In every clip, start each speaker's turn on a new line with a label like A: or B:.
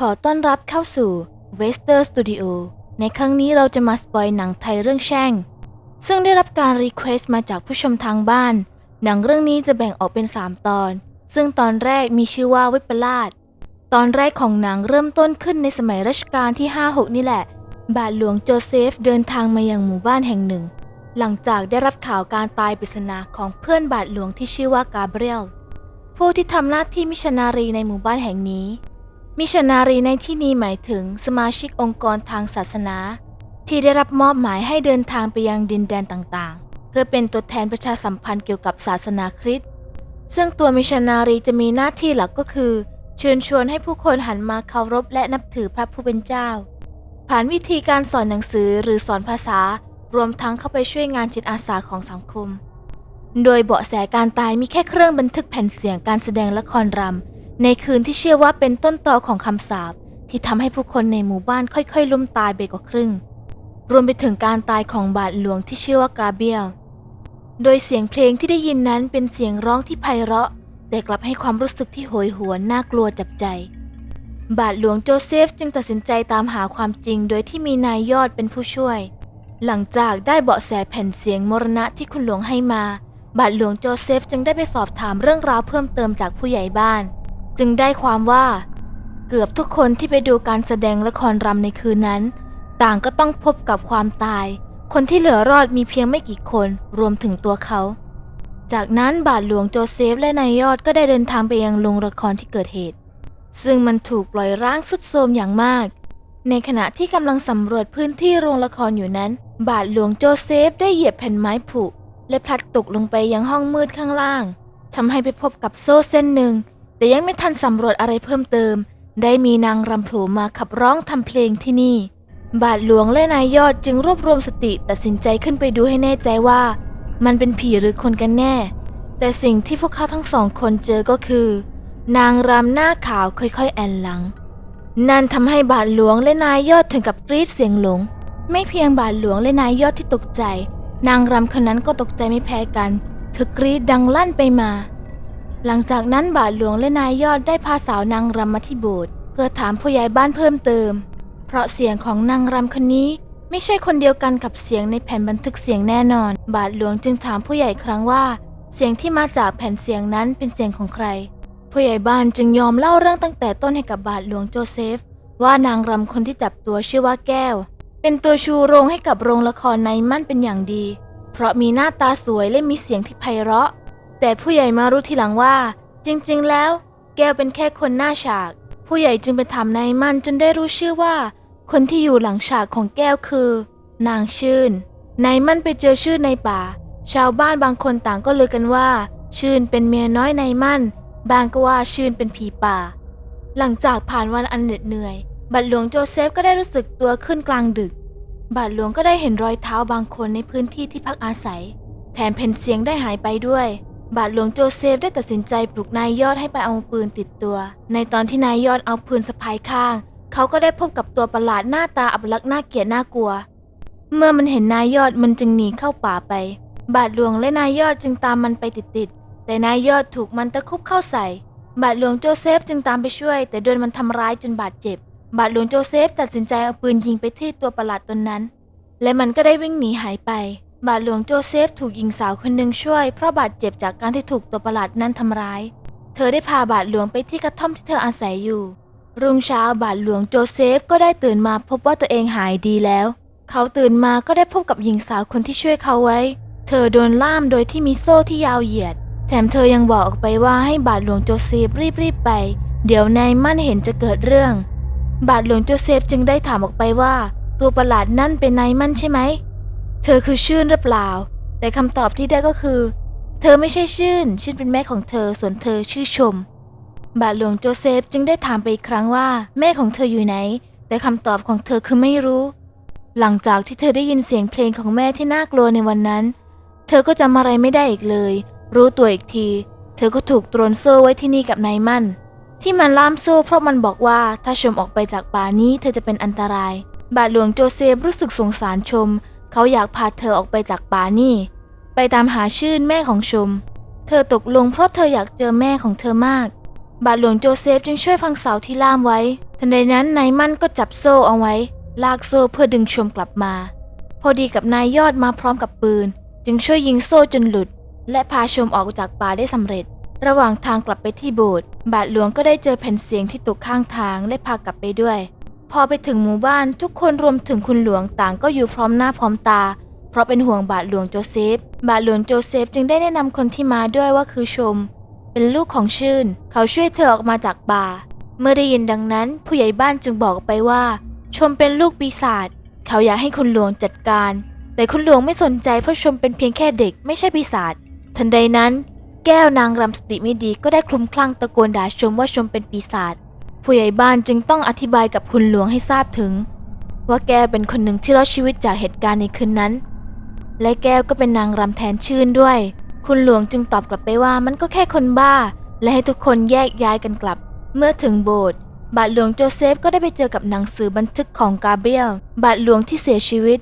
A: ขอต้อนรับเข้าสู่ w e s t e r Studio ในครั้งนี้เราจะมาสปอยหนังไทยเรื่องแช่ง ซึ่งได้รับการรีเควสต์มาจากผู้ชมทางบ้าน หนังเรื่องนี้จะแบ่งออกเป็น 3 ตอน ซึ่งตอนแรกมีชื่อว่าวิปลาสตอนแรกของหนังเริ่มต้นขึ้นในสมัยรัชกาลที่ 5-6 นี่แหละ บาทหลวงโจเซฟเดินทางมายังหมู่บ้านแห่งหนึ่ง หลังจากได้รับข่าวการตายปริศนาของเพื่อนบาทหลวงที่ชื่อว่ากาเบรียลผู้ที่ทำหน้าที่มิชนนารีในหมู่บ้านแห่งนี้ มิชนารีในที่นี้หมายถึงสมาชิกองค์กรทางศาสนา ที่ได้รับมอบหมายให้เดินทางไปยังดินแดนต่างๆ เพื่อเป็นตัวแทนประชาสัมพันธ์เกี่ยวกับศาสนาคริสต์ซึ่งตัวมิชนนารีจะมีหน้าที่หลักก็คือ เชิญชวนให้ผู้คนหันมาเคารพและนับถือพระผู้เป็นเจ้า ผ่านวิธีการสอนหนังสือหรือสอนภาษารวมทั้งเข้าไปช่วยงานจิตอาสาของสังคม โดยเบาะแสการตายมีแค่เครื่องบันทึกแผ่นเสียงการแสดงละครรำ ในคืนที่เชื่อว่าเป็นต้นตอของคำสาปที่ทำให้ผู้คนในหมู่บ้านค่อยๆ ล้มตายไปกว่าครึ่ง รวมไปถึงการตายของบาทหลวงที่ชื่อว่ากาเบียล โดยเสียงเพลงที่ได้ยินนั้นเป็นเสียงร้องที่ไพเราะ แต่กลับให้ความรู้สึกที่โหยหวนน่ากลัวจับใจ บาทหลวงโจเซฟจึงตัดสินใจตามหาความจริง โดยที่มีนายยอดเป็นผู้ช่วย หลังจากได้เบาะแสแผ่นเสียงมรณะที่คุณหลวงให้มา บาทหลวงโจเซฟจึงได้ไปสอบถามเรื่องราวเพิ่มเติมจากผู้ใหญ่บ้าน จึงได้ความว่าเกือบทุกคนที่ไปดูการแสดงละครรำในคืนนั้น ต่างก็ต้องพบกับความตาย คนที่เหลือรอดมีเพียงไม่กี่คนรวมถึงตัวเขา จากนั้นบาทหลวงโจเซฟและนายยอดก็ได้เดินทางไปยังโรงละครที่เกิดเหตุ ซึ่งมันถูกปล่อยร้างสุดโทรมอย่างมาก ในขณะที่กำลังสำรวจพื้นที่โรงละครอยู่นั้น บาทหลวงโจเซฟได้เหยียบแผ่นไม้ผุและพลัดตกลงไปยังห้องมืดข้างล่างทำให้ไปพบกับโซ่เส้นหนึ่ง แต่ยังไม่ทันสำรวจอะไรเพิ่มเติม ได้มีนางรำโผล่มาขับร้องทำเพลงที่นี่ บาทหลวงและนายยอดจึงรวบรวมสติตัดสินใจขึ้นไปดูให้แน่ใจว่า มันเป็นผีหรือคนกันแน่ แต่สิ่งที่พวกเขาทั้งสองคนเจอก็คือ นางรำหน้าขาวค่อยๆ แอนหลัง นั่นทำให้บาทหลวงและนายยอดถึงกับกรีดเสียงหลง ไม่เพียงบาทหลวงและนายยอดที่ตกใจ นางรำคนนั้นก็ตกใจไม่แพ้กันเธอกรีดดังลั่นไปมา หลังจากนั้นบาทหลวงและนายยอดได้พาสาวนางรำมาที่โบสถ์เพื่อถามผู้ใหญ่บ้านเพิ่มเติม เพราะเสียงของนางรำคนนี้ไม่ใช่คนเดียวกันกับเสียงในแผ่นบันทึกเสียงแน่นอน บาทหลวงจึงถามผู้ใหญ่ครั้งว่า เสียงที่มาจากแผ่นเสียงนั้นเป็นเสียงของใคร ผู้ใหญ่บ้านจึงยอมเล่าเรื่องตั้งแต่ต้นให้กับบาทหลวงโจเซฟ ว่านางรำคนที่จับตัวชื่อว่าแก้ว เป็นตัวชูโรงให้กับโรงละครในมั่นเป็นอย่างดี เพราะมีหน้าตาสวยและมีเสียงที่ไพเราะ แต่ผู้ใหญ่มารู้ทีหลังว่า จริงๆ แล้ว แก้วเป็นแค่คนหน้าฉาก ผู้ใหญ่จึงไปถามนายมันจนได้รู้ชื่อว่า คนที่อยู่หลังฉากของแก้วคือ นางชื่นนายมันไปเจอชื่นในป่า ชาวบ้านบางคนต่างก็ลือกันว่า ชื่นเป็นเมียน้อยนายมันบางก็ว่าชื่นเป็นผีป่า หลังจากผ่านวันอันเหน็ดเหนื่อยบาทหลวงโจเซฟก็ได้รู้สึกตัวขึ้นกลางดึกบาทหลวงก็ได้เห็นรอยเท้าบางคนในพื้นที่ที่พักอาศัย แถมแผ่นเสียงได้หายไปด้วย บาทหลวงโจเซฟได้ตัดสินใจปลุกนายยอดให้ไปเอาปืนติดตัว ในตอนที่นายยอดเอาปืนสะพายข้าง เขาก็ได้พบกับตัวประหลาดหน้าตาอับลักษณ์น่าเกลียดน่ากลัว เมื่อมันเห็นนายยอดมันจึงหนีเข้าป่าไป บาทหลวงและนายยอดจึงตามมันไปติดๆแต่นายยอดถูกมันตะคุบเข้าใส่ บาทหลวงโจเซฟจึงตามไปช่วย แต่โดนมันทำร้ายจนบาดเจ็บ บาทหลวงโจเซฟตัดสินใจเอาปืนยิงไปที่ตัวประหลาดตนนั้น และมันก็ได้วิ่งหนีหายไป บาทหลวงโจเซฟถูกหญิงสาวคนหนึ่งช่วย เพราะบาดเจ็บจากการที่ถูกตัวประหลาดนั้นทำร้าย เธอได้พาบาทหลวงไปที่กระท่อมที่เธออาศัยอยู่ รุ่งเช้าบาทหลวงโจเซฟก็ได้ตื่นมาพบว่าตัวเองหายดีแล้ว เขาตื่นมาก็ได้พบกับหญิงสาวคนที่ช่วยเขาไว้ เธอโดนล่ามโดยที่มีโซ่ที่ยาวเหยียด แถมเธอยังบอกออกไปว่าให้บาทหลวงโจเซฟรีบๆไป เดี๋ยวนายมั่นเห็นจะเกิดเรื่อง บาทหลวงโจเซฟจึงได้ถามออกไปว่า ตัวประหลาดนั่นเป็นนายมั่นใช่ไหม เธอคือชื่นหรือเปล่า แต่คำตอบที่ได้ก็คือ เธอไม่ใช่ชื่น ชื่นเป็นแม่ของเธอ ส่วนเธอชื่อชม บาทหลวงโจเซฟจึงได้ถามไปอีกครั้งว่า แม่ของเธออยู่ไหน แต่คำตอบของเธอคือไม่รู้ หลังจากที่เธอได้ยินเสียงเพลงของแม่ที่น่ากลัวในวันนั้น เธอก็จำอะไรไม่ได้อีกเลย รู้ตัวอีกที เธอก็ถูกตรวนโซ่ไว้ที่นี่กับนายมั่นที่มันล่ามโซ่เพราะมันบอกว่าถ้าชมออกไปจากป่านี้เธอจะเป็นอันตราย บาทหลวงโจเซฟรู้สึกสงสารชม เขาอยากพาเธอออกไปจากป่านี่ ไปตามหาชื่นแม่ของชมเธอตกลงเพราะเธออยากเจอแม่ของเธอมาก บาทหลวงโจเซฟจึงช่วยพังเสาที่ล่ามไว้ ทันใดนั้นนายมั่นก็จับโซ่เอาไว้ ลากโซ่เพื่อดึงชมกลับมา พอดีกับนายยอดมาพร้อมกับปืน จึงช่วยยิงโซ่จนหลุด และพาชมออกจากป่าได้สำเร็จ ระหว่างทางกลับไปที่โบสถ์บาทหลวงก็ได้เจอแผ่นเสียงที่ตกข้างทางและพากลับไปด้วย พอไปถึงหมู่บ้านทุกคนรวมถึงคุณหลวงต่างก็อยู่พร้อมหน้าพร้อมตา เพราะเป็นห่วงบาทหลวงโจเซฟ บาทหลวงโจเซฟจึงได้แนะนำคนที่มาด้วยว่าคือชม เป็นลูกของชื่น เขาช่วยเธอออกมาจากป่าเมื่อได้ยินดังนั้น ผู้ใหญ่บ้านจึงบอกไปว่า ชมเป็นลูกปีศาจเขาอยากให้คุณหลวงจัดการ แต่คุณหลวงไม่สนใจเพราะชมเป็นเพียงแค่เด็กไม่ใช่ปีศาจทันใดนั้น แก้วนางรำสติไม่ดีก็ได้คลุมคลั่งตะโกนด่าชมว่าชมเป็นปีศาจ ผู้ใหญ่บ้านจึงต้องอธิบายกับคุณหลวงให้ทราบถึง ว่าแก้วเป็นคนหนึ่งที่รอดชีวิตจากเหตุการณ์ในคืนนั้น และแก้วก็เป็นนางรำแทนชื่นด้วย คุณหลวงจึงตอบกลับไปว่ามันก็แค่คนบ้า และให้ทุกคนแยกย้ายกันกลับ เมื่อถึงโบสถ์บาทหลวงโจเซฟก็ได้ไปเจอกับหนังสือบันทึกของกาเบรียลบาทหลวงที่เสียชีวิต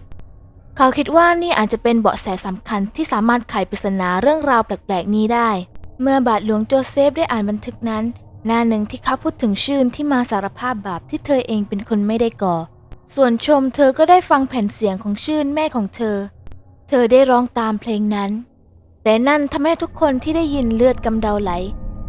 A: เขาคิดว่านี่อาจจะเป็นเบาะแสสำคัญที่สามารถไขปริศนาเรื่องราวแปลกๆนี้ได้ เมื่อบาทหลวงโจเซฟได้อ่านบันทึกนั้น หน้าหนึ่งที่เขาพูดถึงชื่นที่มาสารภาพบาปที่เธอเองเป็นคนไม่ได้ก่อ ส่วนชมเธอก็ได้ฟังแผ่นเสียงของชื่นแม่ของเธอ เธอได้ร้องตามเพลงนั้น แต่นั่นทำให้ทุกคนที่ได้ยินเลือดกำเดาไหล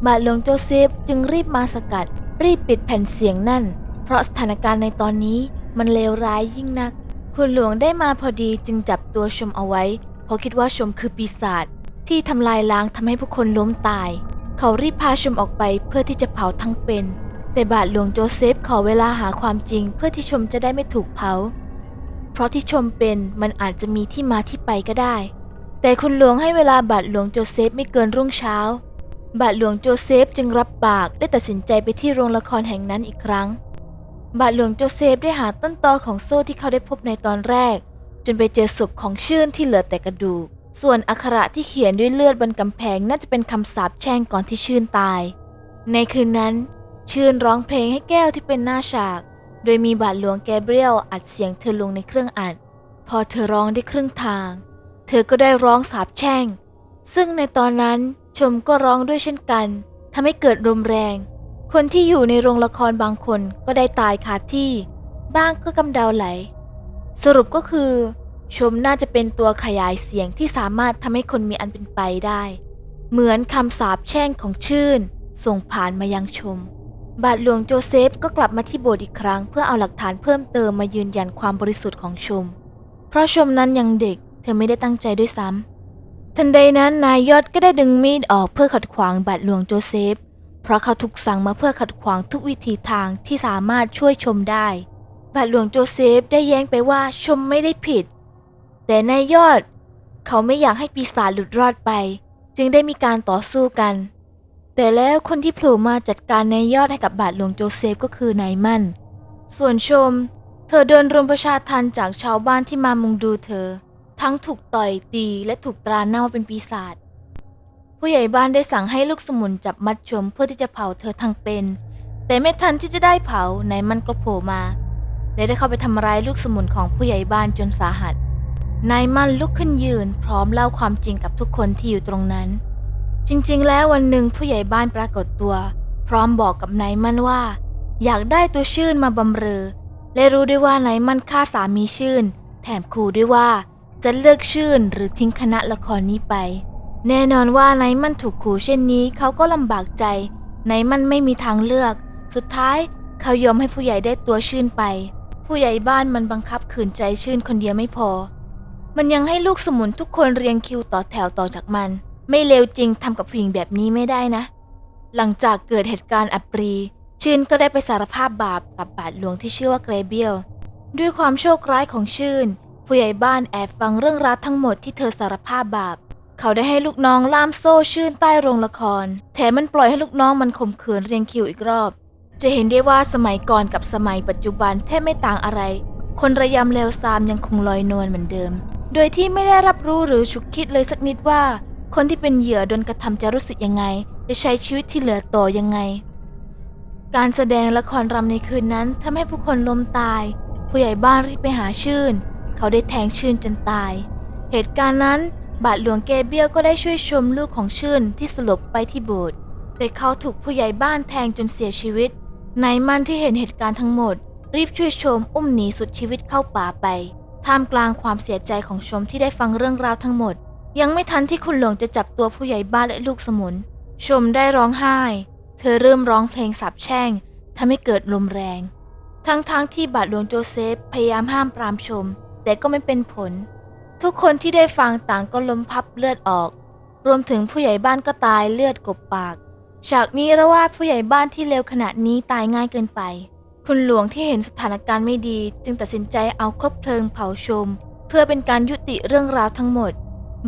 A: บาทหลวงโจเซฟจึงรีบมาสกัด รีบปิดแผ่นเสียงนั่น เพราะสถานการณ์ในตอนนี้มันเลวร้ายยิ่งนัก คุณหลวงได้มาพอดีจึงจับตัวชมเอาไว้ เพราะคิดว่าชมคือปีศาจที่ทำลายล้างทำให้ผู้คนล้มตาย เขารีบพาชมออกไปเพื่อที่จะเผาทั้งเป็น แต่บาทหลวงโจเซฟขอเวลาหาความจริงเพื่อที่ชมจะได้ไม่ถูกเผา เพราะที่ชมเป็นมันอาจจะมีที่มาที่ไปก็ได้ แต่คุณหลวงให้เวลาบาทหลวงโจเซฟไม่เกินรุ่งเช้า บาทหลวงโจเซฟจึงรับปากได้ตัดสินใจไปที่โรงละครแห่งนั้นอีกครั้ง บาทหลวงโจเซฟได้หาต้นตอของโซ่ที่เขาได้พบในตอนแรก จนไปเจอศพของชื่นที่เหลือแต่กระดูก ส่วนอักขระที่เขียนด้วยเลือดบนกำแพงน่าจะเป็นคำสาปแช่งก่อนที่ชื่นตาย ในคืนนั้น ชื่นร้องเพลงให้แก้วที่เป็นหน้าฉาก โดยมีบาทหลวงแกเบรียลอัดเสียงเธอลงในเครื่องอัด พอเธอร้องได้ครึ่งทาง เธอก็ได้ร้องสาปแช่ง ซึ่งในตอนนั้นชมก็ร้องด้วยเช่นกันทำให้เกิดลมแรง คนที่อยู่ในโรงละครบางคนก็ได้ตายคาที่ บ้างก็กำเดาไหล สรุปก็คือ ชมน่าจะเป็นตัวขยายเสียงที่สามารถทำให้คนมีอันเป็นไปได้ เหมือนคำสาปแช่งของชื่น ส่งผ่านมายังชม บาทหลวงโจเซฟก็กลับมาที่โบสถ์อีกครั้ง เพื่อเอาหลักฐานเพิ่มเติมมายืนยันความบริสุทธิ์ของชม เพราะชมนั้นยังเด็ก เธอไม่ได้ตั้งใจด้วยซ้ำทันใดนั้นนายยอดก็ได้ดึงมีดออกเพื่อขัดขวางบาทหลวงโจเซฟ เพราะเขาถูกสั่งมาเพื่อขัดขวางทุกวิธีทางที่สามารถช่วยชมได้บาทหลวงโจเซฟได้แย้งไปว่าชมไม่ได้ผิด แต่นายยอด เขาไม่อยากให้ปีศาจหลุดรอดไป จึงได้มีการต่อสู้กัน แต่แล้วคนที่โผล่มาจัดการนายยอดให้กับบาทหลวงโจเซฟก็คือนายมั่น ส่วนชม เธอโดนรุมประชาทันจากชาวบ้านที่มามุงดูเธอ ทั้งถูกต่อยตีและถูกตราหน้าว่าเป็นปีศาจผู้ใหญ่บ้านได้สั่งให้ลูกสมุนจับมัดชมเพื่อที่จะเผาเธอทั้งเป็น แต่ไม่ทันที่จะได้เผานายมันก็โผล่มาและได้เข้าไปทำร้ายลูกสมุนของผู้ใหญ่บ้านจนสาหัส นายมันลุกขึ้นยืน พร้อมเล่าความจริงกับทุกคนที่อยู่ตรงนั้น จริงๆ แล้ววันหนึ่งผู้ใหญ่บ้านปรากฏตัว พร้อมบอกกับนายมันว่า อยากได้ตัวชื่นมาบำเรอ และรู้ด้วยว่านายมันฆ่าสามีชื่น แถมขู่ด้วยว่า จะเลิกชื่นหรือทิ้งคณะละครนี้ไป แน่นอนว่านายมันถูกขู่เช่นนี้เขาก็ลำบากใจนายมันไม่มีทางเลือก สุดท้ายเขายอมให้ผู้ใหญ่ได้ตัวชื่นไป ผู้ใหญ่บ้านมันบังคับขืนใจชื่นคนเดียวไม่พอ มันยังให้ลูกสมุนทุกคนเรียงคิวต่อแถวต่อจากมัน ไม่เลวจริงทำกับผู้หญิงแบบนี้ไม่ได้นะ หลังจากเกิดเหตุการณ์อับปรี ชื่นก็ได้ไปสารภาพบาปกับบาทหลวงที่ชื่อว่าเกรเบียลด้วยความโชคร้ายของชื่น ผู้ใหญ่บ้านแอบฟังเรื่องราวทั้งหมดที่เธอสารภาพบาป เขาได้ให้ลูกน้องล่ามโซ่ชื่นใต้โรงละคร แถมมันปล่อยให้ลูกน้องมันข่มขืนเรียงคิวอีกรอบ จะเห็นได้ว่าสมัยก่อนกับสมัยปัจจุบันแทบไม่ต่างอะไร คนระยำเลวซามยังคงลอยนวลเหมือนเดิม โดยที่ไม่ได้รับรู้หรือฉุกคิดเลยสักนิดว่า คนที่เป็นเหยื่อโดนกระทำจะรู้สึกยังไง จะใช้ชีวิตที่เหลือต่อยังไง การแสดงละครรำในคืนนั้นทำให้ผู้คนล้มตาย ผู้ใหญ่บ้านรีบไปหาชื่น เขาได้แทงชื่นจนตาย เหตุการณ์นั้นบาทหลวงเกเบียก็ได้ช่วยชมลูกของชื่นที่สลบไปที่โบสถ์แต่เขาถูกผู้ใหญ่บ้านแทงจนเสียชีวิตนายมันที่เห็นเหตุการณ์ทั้งหมด รีบช่วยชมอุ้มหนีสุดชีวิตเข้าป่าไป ท่ามกลางความเสียใจของชมที่ได้ฟังเรื่องราวทั้งหมด ยังไม่ทันที่คุณหลวงจะจับตัวผู้ใหญ่บ้านและลูกสมุน ชมได้ร้องไห้ เธอเริ่มร้องเพลงสาบแช่งทำให้เกิดลมแรง ทั้งๆทที่บาทหลวงโจเซฟพยายามห้ามปรามชม แต่ก็ไม่เป็นผล ทุกคนที่ได้ฟังต่างก็ล้มพับเลือดออก รวมถึงผู้ใหญ่บ้านก็ตายเลือดกบปาก ฉากนี้ระว่าผู้ใหญ่บ้านที่เลวขนาดนี้ตายง่ายเกินไป คุณหลวงที่เห็นสถานการณ์ไม่ดี จึงตัดสินใจเอาคบเพลิงเผาชม เพื่อเป็นการยุติเรื่องราวทั้งหมด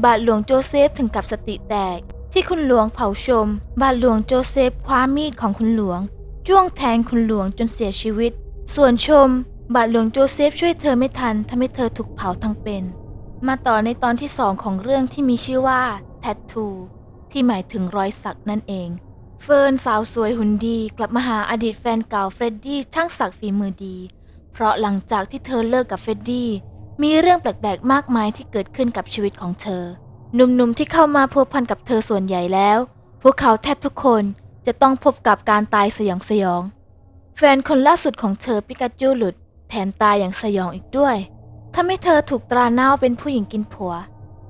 A: บาทหลวงโจเซฟถึงกับสติแตก ที่คุณหลวงเผาชม บาทหลวงโจเซฟคว้ามีดของคุณหลวง จ้วงแทงคุณหลวงจนเสียชีวิต ส่วนชม บาทหลวงโจเซฟช่วยเธอไม่ทันทำให้เธอถูกเผาทั้งเป็น มาต่อในตอนที่สองของเรื่องที่มีชื่อว่าแททูที่หมายถึงรอยสักนั่นเอง เฟิร์นสาวสวยหุ่นดีกลับมาหาอดีตแฟนเก่าเฟรดดี้ช่างสักฝีมือดี เพราะหลังจากที่เธอเลิกกับเฟรดดี้มีเรื่องแปลกๆ มากมายที่เกิดขึ้นกับชีวิตของเธอ หนุ่มๆที่เข้ามาพัวพันกับเธอส่วนใหญ่แล้ว พวกเขาแทบทุกคนจะต้องพบกับการตายสยองสยอง แฟนคนล่าสุดของเธอปิกาจูหลุด แถมตายอย่างสยองอีกด้วยทำให้เธอถูกตราหน้าเป็นผู้หญิงกินผัว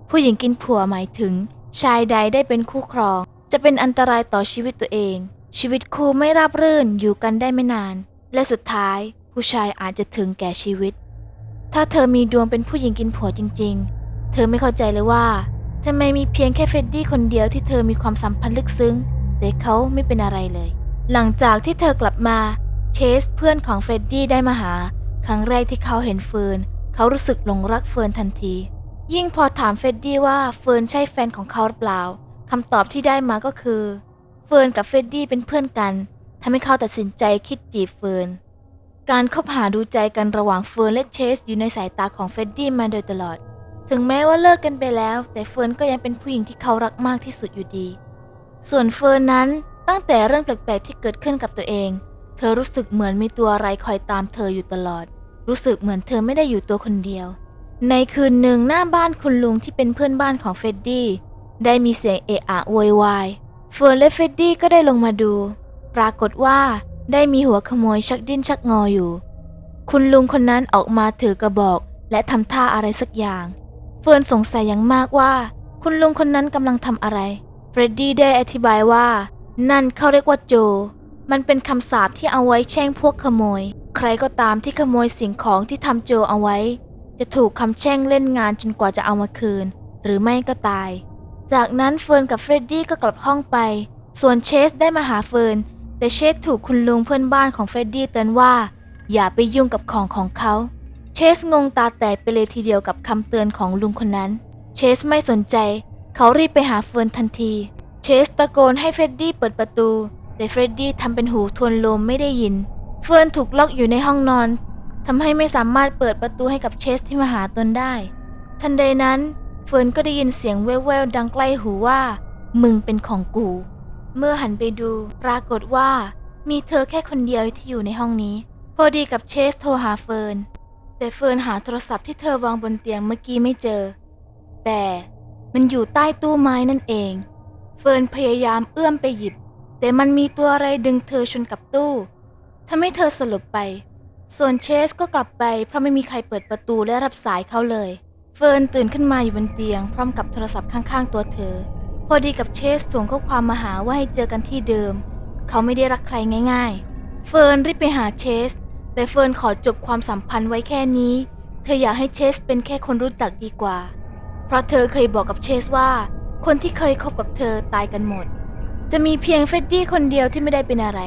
A: ผู้หญิงกินผัวหมายถึง ชายใดได้เป็นคู่ครอง จะเป็นอันตรายต่อชีวิตตัวเอง ชีวิตคู่ไม่ราบรื่นอยู่กันได้ไม่นาน และสุดท้ายผู้ชายอาจจะถึงแก่ชีวิต ถ้าเธอมีดวงเป็นผู้หญิงกินผัวจริง ๆ เธอไม่เข้าใจเลยว่าทำไมมีเพียงแค่เฟรดดี้คนเดียวที่เธอมีความสัมพันธ์ลึกซึ้ง แต่เขาไม่เป็นอะไรเลย หลังจากที่เธอกลับมา เชสเพื่อนของเฟรดดี้ได้มาหา ครั้งแรกที่เขาเห็นเฟิร์นเขารู้สึกหลงรักเฟิร์นทันที ยิ่งพอถามเฟรดดี้ว่าเฟิร์นใช่แฟนของเขาหรือเปล่า คำตอบที่ได้มาก็คือ เฟิร์นกับเฟดดี้เป็นเพื่อนกันทำให้เขาตัดสินใจคิดจีบเฟิร์น การคบหาดูใจกันระหว่างเฟิร์นและเชสอยู่ในสายตาของเฟดดี้มาโดยตลอด ถึงแม้ว่าเลิกกันไปแล้ว แต่เฟิร์นก็ยังเป็นผู้หญิงที่เขารักมากที่สุดอยู่ดี ส่วนเฟิร์นนั้นตั้งแต่เรื่องแปลกๆที่เกิดขึ้นกับตัวเอง เธอรู้สึกเหมือนมีตัวอะไรคอยตามเธออยู่ตลอด รู้สึกเหมือนเธอไม่ได้อยู่ตัวคนเดียว ในคืนหนึ่งหน้าบ้านคุณลุงที่เป็นเพื่อนบ้านของเฟดดี้ ได้มีเสียงเอะอะโวยวายเฟิร์นและเฟรดดี้ก็ได้ลงมาดู ปรากฏว่าได้มีหัวขโมยชักดิ้นชักงออยู่ คุณลุงคนนั้นออกมาถือกระบอกและทำท่าอะไรสักอย่าง เฟิร์นสงสัยอย่างมากว่า คุณลุงคนนั้นกำลังทำอะไร เฟรดดี้ได้อธิบายว่า นั่นเขาเรียกว่าโจ มันเป็นคำสาปที่เอาไว้แช่งพวกขโมย ใครก็ตามที่ขโมยสิ่งของที่ทำโจเอาไว้ จะถูกคำแช่งเล่นงานจนกว่าจะเอามาคืน หรือไม่ก็ตาย จากนั้นเฟิร์นกับเฟรดดี้ก็กลับห้องไป ส่วนเชสได้มาหาเฟิร์น แต่เชสถูกคุณลุงเพื่อนบ้านของเฟรดดี้เตือนว่า อย่าไปยุ่งกับของของเขา เชสงงตาแตกไปเลยทีเดียวกับคำเตือนของลุงคนนั้น เชสไม่สนใจ เขารีบไปหาเฟิร์นทันที เชสตะโกนให้เฟรดดี้เปิดประตู แต่เฟรดดี้ทำเป็นหูทวนลมไม่ได้ยิน เฟิร์นถูกล็อกอยู่ในห้องนอนทำให้ไม่สามารถเปิดประตูให้กับเชสที่มาหาตนได้ ทันใดนั้น เฟิร์นก็ได้ยินเสียงแว่วๆดังใกล้หูว่า มึงเป็นของกู เมื่อหันไปดูปรากฏว่า มีเธอแค่คนเดียวที่อยู่ในห้องนี้ พอดีกับเชสโทรหาเฟิร์นแต่เฟิร์นหาโทรศัพท์ที่เธอวางบนเตียงเมื่อกี้ไม่เจอ แต่มันอยู่ใต้ตู้ไม้นั่นเอง เฟิร์นพยายามเอื้อมไปหยิบ แต่มันมีตัวอะไรดึงเธอชนกับตู้ทำให้เธอสลบไป ส่วนเชสก็กลับไปเพราะไม่มีใครเปิดประตูและรับสายเขาเลย เฟิร์นตื่นขึ้นมาอยู่บนเตียง พร้อมกับโทรศัพท์ข้างๆตัวเธอ พอดีกับเชสส่งข้อความมาหาว่าให้เจอกันที่เดิม เขาไม่ได้รักใครง่าย ๆ เฟิร์นรีบไปหาเชส แต่เฟิร์นขอจบความสัมพันธ์ไว้แค่นี้ เธออยากให้เชสเป็นแค่คนรู้จักดีกว่า เพราะเธอเคยบอกกับเชสว่า คนที่เคยคบกับเธอตายกันหมด จะมีเพียงเฟดดี้คนเดียวที่ไม่ได้เป็นอะไร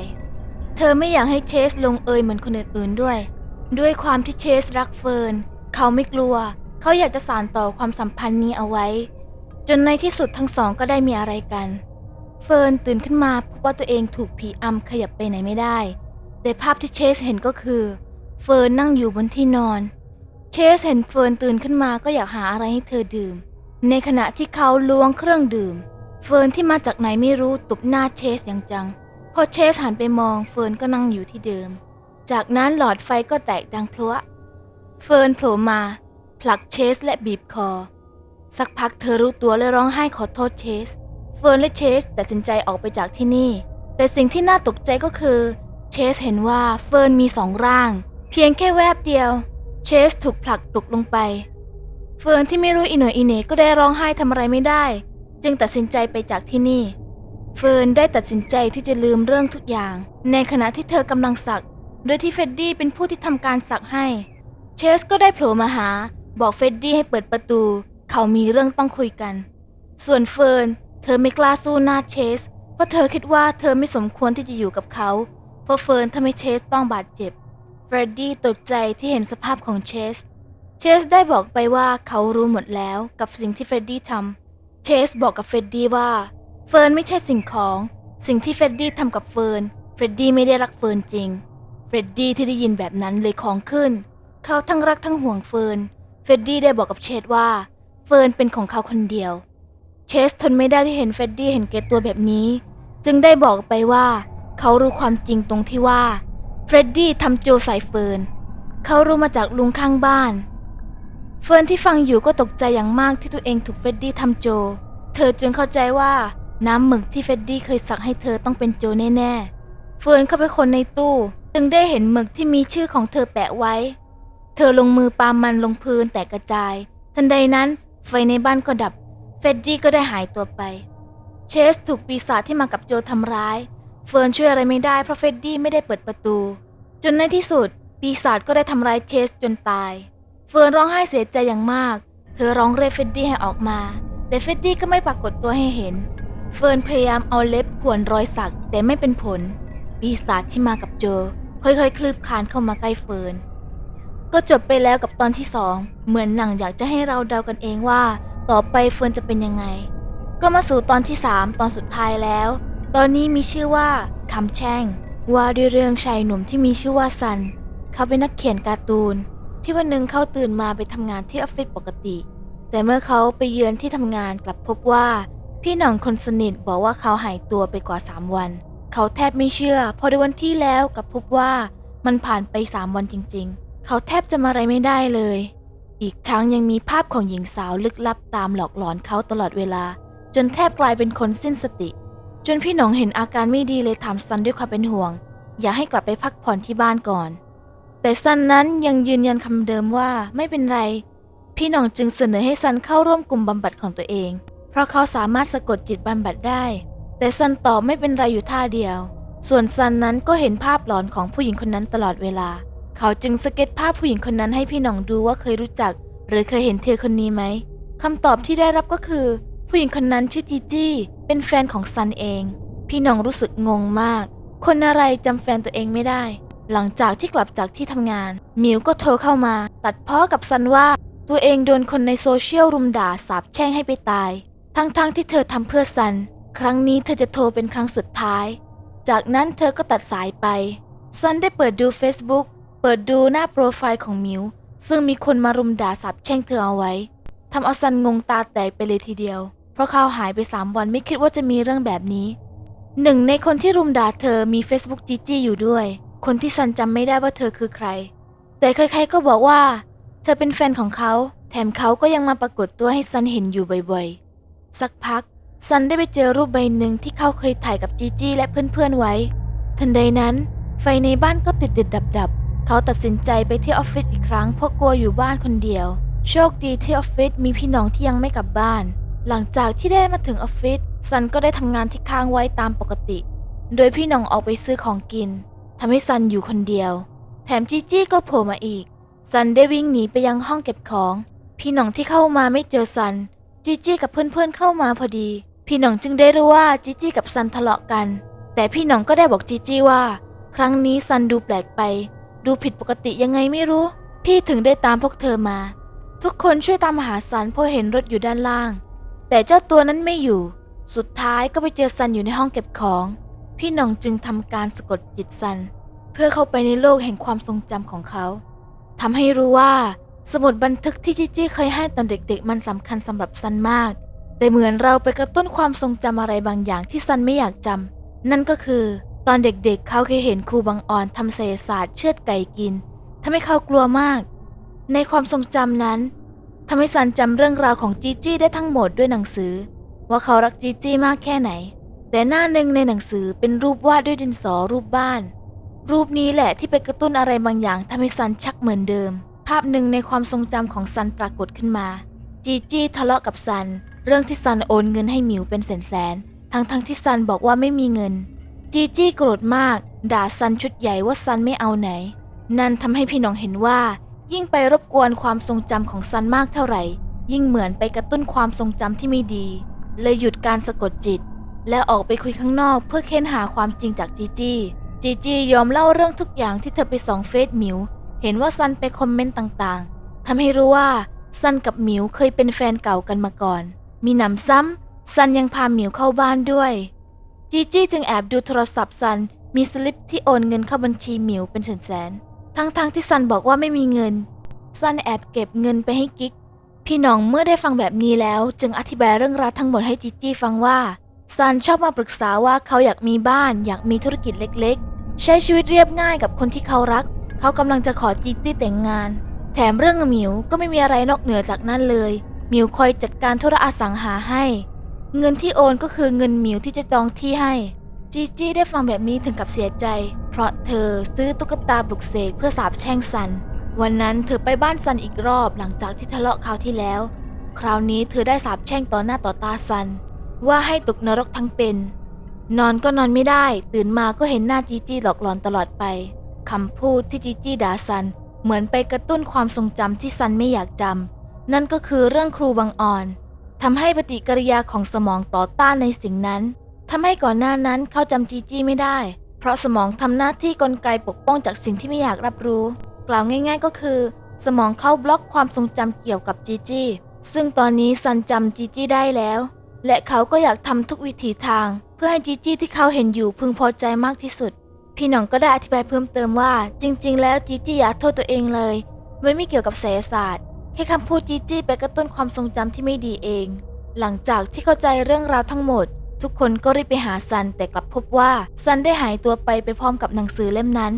A: เธอไม่อยากให้เชสลงเอยเหมือนคนอื่นๆด้วย ด้วยความที่เชสรักเฟิร์นเขาไม่กลัว เขาอยากจะสานต่อความสัมพันธ์นี้เอาไว้ จนในที่สุดทั้งสองก็ได้มีอะไรกัน เฟิร์นตื่นขึ้นมาพบว่าตัวเองถูกผีอำขยับไปไหนไม่ได้ แต่ภาพที่เชสเห็นก็คือ เฟิร์นนั่งอยู่บนที่นอน เชสเห็นเฟิร์นตื่นขึ้นมาก็อยากหาอะไรให้เธอดื่ม ในขณะที่เขาล้วงเครื่องดื่ม เฟิร์นที่มาจากไหนไม่รู้ตบหน้าเชสอย่างจัง พอเชสหันไปมองเฟิร์นก็นั่งอยู่ที่เดิม จากนั้นหลอดไฟก็แตกดังพลุเฟิร์นโผล่มา ผลักเชสและบีบคอ สักพักเธอรู้ตัวและร้องไห้ขอโทษเชส เฟิร์นและเชสตัดสินใจออกไปจากที่นี่ แต่สิ่งที่น่าตกใจก็คือ เชสเห็นว่าเฟิร์นมีสองร่าง เพียงแค่แวบเดียว เชสถูกผลักตกลงไป เฟิร์นที่ไม่รู้อีหน่อยอีเหน่ก็ได้ร้องไห้ทำอะไรไม่ได้ จึงตัดสินใจไปจากที่นี่ เฟิร์นได้ตัดสินใจที่จะลืมเรื่องทุกอย่าง ในขณะที่เธอกำลังสักโดยที่เฟดดี้เป็นผู้ที่ทำการสักให้ เชสก็ได้โผล่มาหา บอกเฟดดี้ให้เปิดประตู เขามีเรื่องต้องคุยกัน ส่วนเฟิร์น เธอไม่กล้าสู้หน้าเชส เพราะเธอคิดว่าเธอไม่สมควรที่จะอยู่กับเขา เพราะเฟิร์นทำให้เชสต้องบาดเจ็บ เฟรดดี้ตกใจที่เห็นสภาพของเชส เชสได้บอกไปว่าเขารู้หมดแล้วกับสิ่งที่เฟรดดี้ทำเชสบอกกับเฟรดดี้ว่า เฟิร์นไม่ใช่สิ่งของ สิ่งที่เฟรดดี้ทำกับเฟิร์น เฟรดดี้ไม่ได้รักเฟิร์นจริง เฟรดดี้ที่ได้ยินแบบนั้นเลยของขึ้น เขาทั้งรักทั้งห่วงเฟิร์น เฟดดี้ได้บอกกับเชสว่า เฟิร์นเป็นของเขาคนเดียว เชสทนไม่ได้ที่เห็นเฟดดี้เห็นแก่ตัวแบบนี้ จึงได้บอกไปว่า เขารู้ความจริงตรงที่ว่าเฟรดดี้ทำโจใส่เฟิร์นเขารู้มาจากลุงข้างบ้าน เฟิร์นที่ฟังอยู่ก็ตกใจอย่างมากที่ตัวเองถูกเฟดดี้ทำโจ เธอจึงเข้าใจว่าน้ำหมึกที่เฟดดี้เคยสักให้เธอต้องเป็นโจแน่ๆ เฟิร์นเข้าไปคนในตู้ จึงได้เห็นหมึกที่มีชื่อของเธอแปะไว้ เธอลงมือปามันลงพื้นแตกกระจาย ทันใดนั้นไฟในบ้านก็ดับ เฟรดดี้ก็ได้หายตัวไป เชสถูกปีศาจที่มากับโจทำร้าย เฟิร์นช่วยอะไรไม่ได้เพราะเฟรดดี้ไม่ได้เปิดประตู จนในที่สุด ปีศาจก็ได้ทำร้ายเชสจนตาย เฟิร์นร้องไห้เสียใจอย่างมาก เธอร้องเรียกเฟรดดี้ให้ออกมา แต่เฟรดดี้ก็ไม่ปรากฏตัวให้เห็น เฟิร์นพยายามเอาเล็บข่วนรอยสักแต่ไม่เป็นผล ปีศาจที่มากับโจค่อยๆ คลืบคลานเข้ามาใกล้เฟิร์น ก็จบไปแล้วกับตอนที่สองเหมือนหนังอยากจะให้เราเดากันเองว่า ต่อไปเฟิร์นจะเป็นยังไง ก็มาสู่ตอนที่สามตอนสุดท้ายแล้ว ตอนนี้มีชื่อว่าคำแช่ง ว่าด้วยเรื่องชายหนุ่มที่มีชื่อว่าซัน เขาเป็นนักเขียนการ์ตูน ที่วันหนึ่งเขาตื่นมาไปทำงานที่ออฟฟิศปกติ แต่เมื่อเขาไปเยือนที่ทำงานกลับพบว่า พี่หน่องคนสนิทบอกว่าเขาหายตัวไปกว่า 3 วัน เขาแทบไม่เชื่อ พอในวันที่แล้วกลับพบว่ามันผ่านไป 3 วันจริง ๆ เขาแทบจะมาอะไรไม่ได้เลย อีกทั้งยังมีภาพของหญิงสาวลึกลับตามหลอกหลอนเขาตลอดเวลา จนแทบกลายเป็นคนสิ้นสติ จนพี่หนองเห็นอาการไม่ดีเลยถามซันด้วยความเป็นห่วง อยากให้กลับไปพักผ่อนที่บ้านก่อน แต่ซันนั้นยังยืนยันคำเดิมว่าไม่เป็นไร พี่หนองจึงเสนอให้ซันเข้าร่วมกลุ่มบำบัดของตัวเอง เพราะเขาสามารถสะกดจิตบำบัดได้ แต่ซันตอบไม่เป็นไรอยู่ท่าเดียว ส่วนซันนั้นก็เห็นภาพหลอนของผู้หญิงคนนั้นตลอดเวลา เขาจึงสเก็ตภาพผู้หญิงคนนั้นให้พี่หน่องดูว่าเคยรู้จัก หรือเคยเห็นเธอคนนี้ไหมคำตอบที่ได้รับก็คือ ผู้หญิงคนนั้นชื่อจีจี้เป็นแฟนของซันเอง พี่หน่องรู้สึกงงมาก คนอะไรจำแฟนตัวเองไม่ได้ หลังจากที่กลับจากที่ทำงานมิวก็โทรเข้ามา ตัดพ้อกับซันว่าตัวเองโดนคนในโซเชียลรุมด่าสาบแช่งให้ไปตาย ทั้งๆทที่เธอทำเพื่อซัน ครั้งนี้เธอจะโทรเป็นครั้งสุดท้าย จากนั้นเธอก็ตัดสายไปซันได้เปิดดู Facebook ปิดดูหน้าโปรไฟล์ของมิว ซึ่งมีคนมารุมด่าสาบแช่งเธอเอาไว้ทำเอาซันงงตาแตกไปเลยทีเดียว เพราะเขาหายไป 3 วันไม่คิดว่าจะมีเรื่องแบบนี้หนึ่งในคนที่รุมด่าเธอมี Facebook จีจี้อยู่ด้วย คนที่ซันจำไม่ได้ว่าเธอคือใคร แต่ใครๆก็บอกว่า เธอเป็นแฟนของเขา แถมเขาก็ยังมาปรากฏตัวให้ซันเห็นอยู่บ่อยๆ สักพักซันได้ไปเจอรูปใบหนึ่งที่เขาเคยถ่ายกับจีจี้และเพื่อนๆไว้ ทันใดนั้น ไฟในบ้านก็ติดติดดับดับๆ เขาตัดสินใจไปที่ออฟฟิศอีกครั้งเพราะกลัวอยู่บ้านคนเดียว โชคดีที่ออฟฟิศมีพี่น้องที่ยังไม่กลับบ้าน หลังจากที่ได้มาถึงออฟฟิศซันก็ได้ทำงานที่ค้างไว้ตามปกติ โดยพี่น้องออกไปซื้อของกินทำให้ซันอยู่คนเดียว แถมจีจี้ก็โผล่มาอีก ซันได้วิ่งหนีไปยังห้องเก็บของ พี่น่องที่เข้ามาไม่เจอซัน จีจี้กับเพื่อนๆเข้ามาพอดี พี่น่องจึงได้รู้ว่าจีจี้กับซันทะเลาะกัน แต่พี่น่องก็ได้บอกจีจี้ว่า ครั้งนี้ซันดูแปลกไป ดูผิดปกติยังไงไม่รู้ พี่ถึงได้ตามพวกเธอมา ทุกคนช่วยตามหาซันเพราะเห็นรถอยู่ด้านล่าง แต่เจ้าตัวนั้นไม่อยู่ สุดท้ายก็ไปเจอซันอยู่ในห้องเก็บของ พี่หน่องจึงทำการสะกดจิตซัน เพื่อเข้าไปในโลกแห่งความทรงจำของเขาทำให้รู้ว่าสมุดบันทึกที่จิจี้เคยให้ตอนเด็กๆ มันสำคัญสำหรับซันมาก แต่เหมือนเราไปกระตุ้นความทรงจำอะไรบางอย่างที่ซันไม่อยากจำนั่นก็คือ ตอนเด็กๆ เขาเคยเห็นครูบางอ่อนทำเศษศาสตร์เชือดไก่กินทำให้เขากลัวมาก ในความทรงจำนั้นทำให้ซันจำเรื่องราวของจีจี้ได้ทั้งหมดด้วยหนังสือ ว่าเขารักจีจี้มากแค่ไหน แต่หน้าหนึ่งในหนังสือเป็นรูปวาดด้วยดินสอรูปบ้าน รูปนี้แหละที่ไปกระตุ้นอะไรบางอย่างทำให้ซันชักเหมือนเดิม ภาพหนึ่งในความทรงจำของซันปรากฏขึ้นมา จีจี้ทะเลาะกับซัน เรื่องที่ซันโอนเงินให้หมิวเป็นแสนๆทั้งทั้งๆที่ซันบอกว่าไม่มีเงิน จีจี้โกรธมาก ด่าซันชุดใหญ่ว่าซันไม่เอาไหน นั่นทำให้พี่น้องเห็นว่า ยิ่งไปรบกวนความทรงจำของซันมากเท่าไหร่ ยิ่งเหมือนไปกระตุ้นความทรงจำที่ไม่ดี เลยหยุดการสะกดจิต และออกไปคุยข้างนอกเพื่อเค้นหาความจริงจากจีจี้จีจี้ยอมเล่าเรื่องทุกอย่างที่เธอไปส่องเฟซหมิว เห็นว่าซันไปคอมเมนต์ต่างๆทำให้รู้ว่าซันกับหมิวเคยเป็นแฟนเก่ากันมาก่อน มีหนำซ้ำซันยังพาหมิวเข้าบ้านด้วย จีจี้จึงแอบดูโทรศัพท์ซัน มีสลิปที่โอนเงินเข้าบัญชีหมิวเป็นแสนๆทั้งๆที่ซันบอกว่าไม่มีเงิน ซันแอบเก็บเงินไปให้กิ๊ก พี่น้องเมื่อได้ฟังแบบนี้แล้ว จึงอธิบายเรื่องราวทั้งหมดให้จีจี้ฟังว่าซันชอบมาปรึกษาว่าเขาอยากมีบ้าน อยากมีธุรกิจเล็กๆ ใช้ชีวิตเรียบง่ายกับคนที่เขารัก เขากำลังจะขอจีจี้แต่งงาน แถมเรื่องหมิวก็ไม่มีอะไรนอกเหนือจากนั้นเลยหมิวคอยจัดการธุระอสังหาให้ เงินที่โอนก็คือเงินหมิวที่จะจองที่ให้ จีจี้ได้ฟังแบบนี้ถึงกับเสียใจ เพราะเธอซื้อตุ๊กตาปลุกเสกเพื่อสาบแช่งซัน วันนั้นเธอไปบ้านซันอีกรอบหลังจากที่ทะเลาะคราวที่แล้ว คราวนี้เธอได้สาบแช่งต่อหน้าต่อตาซัน ว่าให้ตกนรกทั้งเป็น นอนก็นอนไม่ได้ ตื่นมาก็เห็นหน้าจีจี้หลอกหลอนตลอดไปคำพูดที่จีจี้ด่าซัน เหมือนไปกระตุ้นความทรงจำที่ซันไม่อยากจำนั่นก็คือเรื่องครูบางอ่อน ทำให้ปฏิกิริยาของสมองต่อต้านในสิ่งนั้นทำให้ก่อนหน้านั้นเขาจำจีจี้ไม่ได้ เพราะสมองทำหน้าที่กลไกปกป้องจากสิ่งที่ไม่อยากรับรู้ กล่าวง่าย ๆ ก็คือ สมองเข้าบล็อกความทรงจำเกี่ยวกับจีจี้ซึ่งตอนนี้ซันจำจีจี้ได้แล้ว และเขาก็อยากทำทุกวิถีทาง เพื่อให้จีจี้ที่เขาเห็นอยู่พึงพอใจมากที่สุด พี่หน้องก็ได้อธิบายเพิ่มเติมว่า จริง ๆ แล้วจีจี้อย่าโทษตัวเองเลย มันไม่เกี่ยวกับไสยศาสตร์ แค่คำพูดจีจี้ไปกระตุ้นความทรงจำที่ไม่ดีเอง หลังจากที่เข้าใจเรื่องราวทั้งหมด ทุกคนก็รีบไปหาซันแต่กลับพบว่าซันได้หายตัวไปไปพร้อมกับหนังสือเล่มนั้น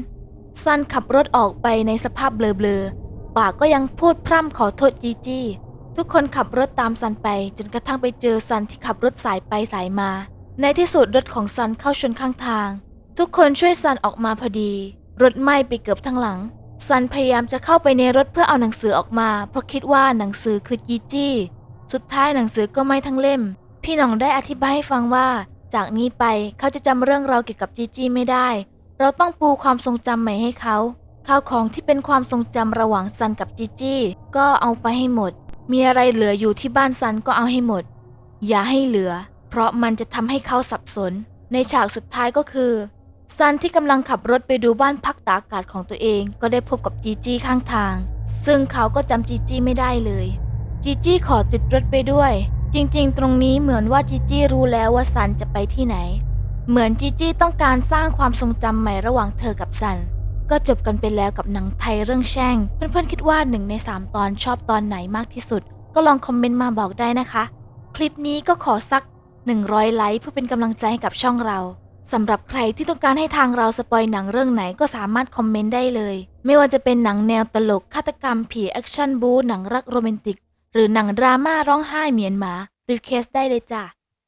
A: ซันขับรถออกไปในสภาพเบลอๆปากก็ยังพูดพร่ำขอโทษจีจี้ทุกคนขับรถตามซันไปจนกระทั่งไปเจอซันที่ขับรถสายไปสายมา ในที่สุดรถของซันเข้าชนข้างทาง ทุกคนช่วยซันออกมาพอดี รถไหม้ไปเกือบทั้งหลัง ซันพยายามจะเข้าไปในรถเพื่อเอาหนังสือออกมา เพราะคิดว่าหนังสือคือจีจี้ สุดท้ายหนังสือก็ไม้ทั้งเล่ม พี่หน้องได้อธิบายให้ฟังว่า จากนี้ไปเขาจะจำเรื่องเราเกี่ยวกับจีจี้ไม่ได้ เราต้องปูความทรงจำใหม่ให้เขาข้าวของที่เป็นความทรงจำระหว่างซันกับจีจี้ก็เอาไปให้หมด มีอะไรเหลืออยู่ที่บ้านซันก็เอาให้หมด อย่าให้เหลือ เพราะมันจะทำให้เขาสับสน ในฉากสุดท้ายก็คือ ซันที่กำลังขับรถไปดูบ้านพักตากอากาศของตัวเอง ก็ได้พบกับจีจี้ข้างทาง ซึ่งเขาก็จำจีจี้ไม่ได้เลย จีจี้ขอติดรถไปด้วย จริงๆ ตรงนี้เหมือนว่าจีจี้รู้แล้วว่าซันจะไปที่ไหน เหมือนจีจี้ต้องการสร้างความทรงจำใหม่ระหว่างเธอกับซัน ก็จบกันไปแล้วกับหนังไทยเรื่องแช่ง เพื่อนๆคิดว่าหนึ่งใน3ตอนชอบตอนไหนมากที่สุด ก็ลองคอมเมนต์มาบอกได้นะคะ คลิปนี้ก็ขอสัก 100 ไลค์เพื่อเป็นกำลังใจให้กับช่องเรา สำหรับใครที่ต้องการให้ทางเราสปอยหนังเรื่องไหนก็สามารถคอมเมนต์ได้เลย ไม่ว่าจะเป็นหนังแนวตลกฆาตกรรม ผีแอคชั่นบูหนังรักโรแมนติก หรือหนังดราม่าร้องไห้เหมียนหมารีเควสได้เลยจ้ะ